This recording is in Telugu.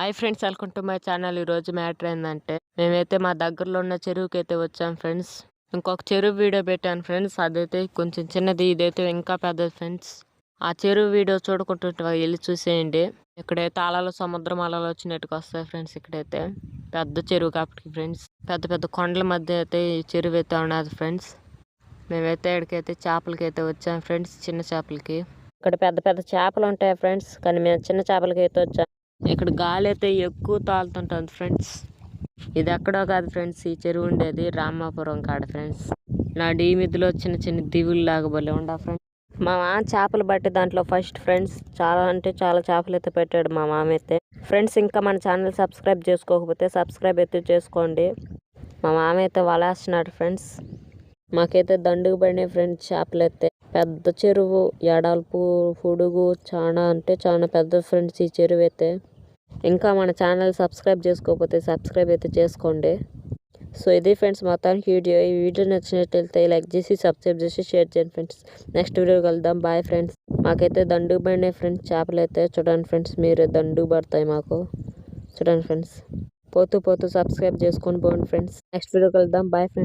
Hi friends welcome to my channel. ఈరోజు మ్యాటర్ ఏంటంటే మేమైతే మా దగ్గరలో ఉన్న చెరువుకి అయితే వచ్చాం ఫ్రెండ్స్. ఇంకొక చెరువు వీడియో పెట్టాను ఫ్రెండ్స్. అదైతే కొంచెం చిన్నది ఇదైతే ఇంకా పెద్దది ఫ్రెండ్స్. ఆ చెరువు వీడియో చూడకుంటుంటే వెళ్ళి చూసేయండి. ఇక్కడైతే అలలు సముద్రం అలలు వచ్చినట్టుగా వస్తాయి ఫ్రెండ్స్ ఇక్కడైతే. పెద్ద చెరువు కాబట్టి ఫ్రెండ్స్. పెద్ద పెద్ద కొండల మధ్య అయితే ఈ చెరువు అయితే ఉన్నది ఫ్రెండ్స్. మేమైతే ఇక్కడికైతే చేపలకి అయితే వచ్చాం ఫ్రెండ్స్ చిన్న చేపలకి. ఇక్కడ పెద్ద పెద్ద చేపలు ఉంటాయి ఫ్రెండ్స్. కానీ మేము చిన్న చేపలకి అయితే వచ్చాం. ఇక్కడ గాలి అయితే ఎక్కువ తాలుతుంటుంది ఫ్రెండ్స్. ఇది ఎక్కడో కాదు ఫ్రెండ్స్ ఈ చెరువు ఉండేది రామాపురం కాడ ఫ్రెండ్స్. నా డీ మిద్దులో చిన్న చిన్న దివులు లాగా భలే ఉండ ఫ్రెండ్స్. మా మామ చేపలు బట్టి దాంట్లో ఫస్ట్ ఫ్రెండ్స్ చాలా అంటే చాలా చేపలు అయితే పెట్టాడు మా మామ అయితే ఫ్రెండ్స్ ఇంకా మన ఛానల్ సబ్స్క్రైబ్ చేసుకోకపోతే సబ్స్క్రైబ్ అయితే చేసుకోండి. మా మామ అయితే వలేస్తున్నాడు ఫ్రెండ్స్. మాకైతే దండుకు పడినాయి ఫ్రెండ్స్ చేపలు అయితే పెద్ద చెరువు ఎడల్పు పొడుగు చాలా అంటే చాలా పెద్ద ఫ్రెండ్స్ ఈ చెరువు అయితే ఇంకా మన ఛానల్ సబ్స్క్రైబ్ చేసుకోకపోతే సబ్స్క్రైబ్ అయితే చేసుకోండి. సో ఇది ఫ్రెండ్స్ మొత్తానికి వీడియో. ఈ వీడియో నచ్చినట్లయితే లైక్ చేసి సబ్స్క్రైబ్ చేసి షేర్ చేయండి ఫ్రెండ్స్. నెక్స్ట్ వీడియో కలుద్దాం. Bye friends. మాకైతే దండు పడినాయి ఫ్రెండ్స్. చేపలు అయితే చూడండి ఫ్రెండ్స్. మీరు దండు పడతాయి మాకు. చూడండి ఫ్రెండ్స్. పోతూ పోతూ సబ్స్క్రైబ్ చేసుకొని పోండి ఫ్రెండ్స్. నెక్స్ట్ వీడియో కలుద్దాం. Bye friends.